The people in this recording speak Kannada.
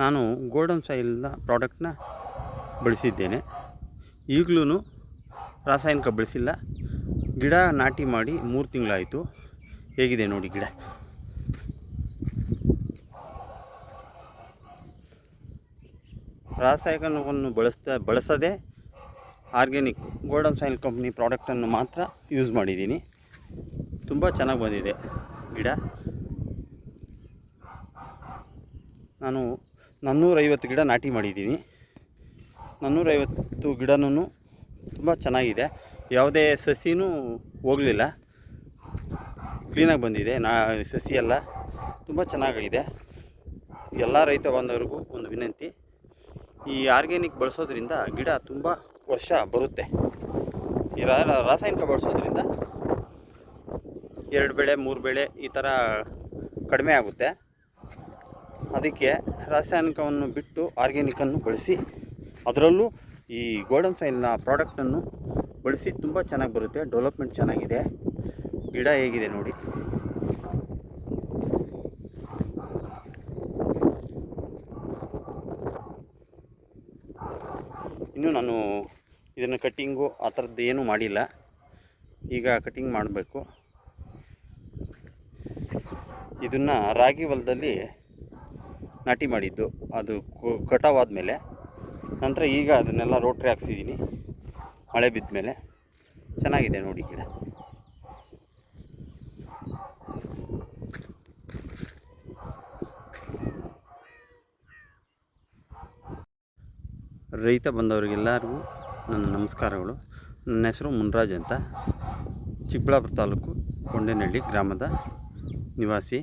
ನಾನು ಗೋಲ್ಡನ್ ಸಾಯಿಲ್ನ ಪ್ರಾಡಕ್ಟ್ನ ಬಳಸಿದ್ದೇನೆ. ಈಗಲೂ ರಾಸಾಯನಿಕ ಬಳಸಿಲ್ಲ. ಗಿಡ ನಾಟಿ ಮಾಡಿ ಮೂರು ತಿಂಗಳಾಯಿತು. ಹೇಗಿದೆ ನೋಡಿ ಗಿಡ. ರಾಸಾಯನಿಕವನ್ನು ಬಳಸ್ತಾ, ಬಳಸದೆ ಆರ್ಗ್ಯಾನಿಕ್ ಗೋಲ್ಡನ್ ಸಾಯಿಲ್ ಕಂಪ್ನಿ ಪ್ರಾಡಕ್ಟನ್ನು ಮಾತ್ರ ಯೂಸ್ ಮಾಡಿದ್ದೀನಿ. ತುಂಬ ಚೆನ್ನಾಗಿ ಬಂದಿದೆ ಗಿಡ. ನಾನು ನಾನ್ನೂರೈವತ್ತು ಗಿಡ ನಾಟಿ ಮಾಡಿದ್ದೀನಿ. ನಾನ್ನೂರೈವತ್ತು ಗಿಡನೂ ತುಂಬ ಚೆನ್ನಾಗಿದೆ. ಯಾವುದೇ ಸಸಿನೂ ಹೋಗಲಿಲ್ಲ. ಕ್ಲೀನಾಗಿ ಬಂದಿದೆ. ನಾ ಸಸಿ ಎಲ್ಲ ತುಂಬ ಚೆನ್ನಾಗಿದೆ. ಎಲ್ಲ ರೈತ ಬಾಂಧವರಿಗೂ ಒಂದು ವಿನಂತಿ. ಈ ಆರ್ಗ್ಯಾನಿಕ್ ಬಳಸೋದ್ರಿಂದ ಗಿಡ ತುಂಬ ವರ್ಷ ಬರುತ್ತೆ. ಈ ರಾಸಾಯನಿಕ ಬಳಸೋದ್ರಿಂದ ಎರಡು ಬೆಳೆ, ಮೂರು ಬೆಳೆ ಈ ಥರ ಕಡಿಮೆ ಆಗುತ್ತೆ. ಅದಕ್ಕೆ ರಾಸಾಯನಿಕವನ್ನು ಬಿಟ್ಟು ಆರ್ಗ್ಯಾನಿಕನ್ನು ಬಳಸಿ, ಅದರಲ್ಲೂ ಈ ಗೋಲ್ಡನ್ ಸೈಲ್ನ ಪ್ರಾಡಕ್ಟನ್ನು ಬಳಸಿ ತುಂಬ ಚೆನ್ನಾಗಿ ಬರುತ್ತೆ ಡೆವಲಪ್ಮೆಂಟ್ ಚೆನ್ನಾಗಿದೆ. ಗಿಡ ಹೇಗಿದೆ ನೋಡಿ. ಇನ್ನು ನಾನು ಇದನ್ನು ಕಟ್ಟಿಂಗು ಆ ಥರದ್ದು ಏನೂ ಮಾಡಿಲ್ಲ. ಈಗ ಕಟ್ಟಿಂಗ್ ಮಾಡಬೇಕು. ಇದನ್ನು ರಾಗಿ ಹೊಲದಲ್ಲಿ ನಾಟಿ ಮಾಡಿದ್ದು. ಅದು ಕಟಾವ್ ಆದಮೇಲೆ ನಂತರ ಈಗ ಅದನ್ನೆಲ್ಲ ರೋಟ್ರಿ ಹಾಕ್ಸಿದ್ದೀನಿ. ಮಳೆ ಬಿದ್ದ ಮೇಲೆ ಚೆನ್ನಾಗಿದೆ ನೋಡಿ ಗಿಡ. ರೈತ ಬಂದವರಿಗೆಲ್ಲರಿಗೂ ನನ್ನ ನಮಸ್ಕಾರಗಳು. ನನ್ನ ಹೆಸರು ಮುನ್ರಾಜ್ ಅಂತ. ಚಿಕ್ಕಬಳ್ಳಾಪುರ ತಾಲೂಕು ಕೊಂಡೇನಹಳ್ಳಿ ಗ್ರಾಮದ ನಿವಾಸಿ.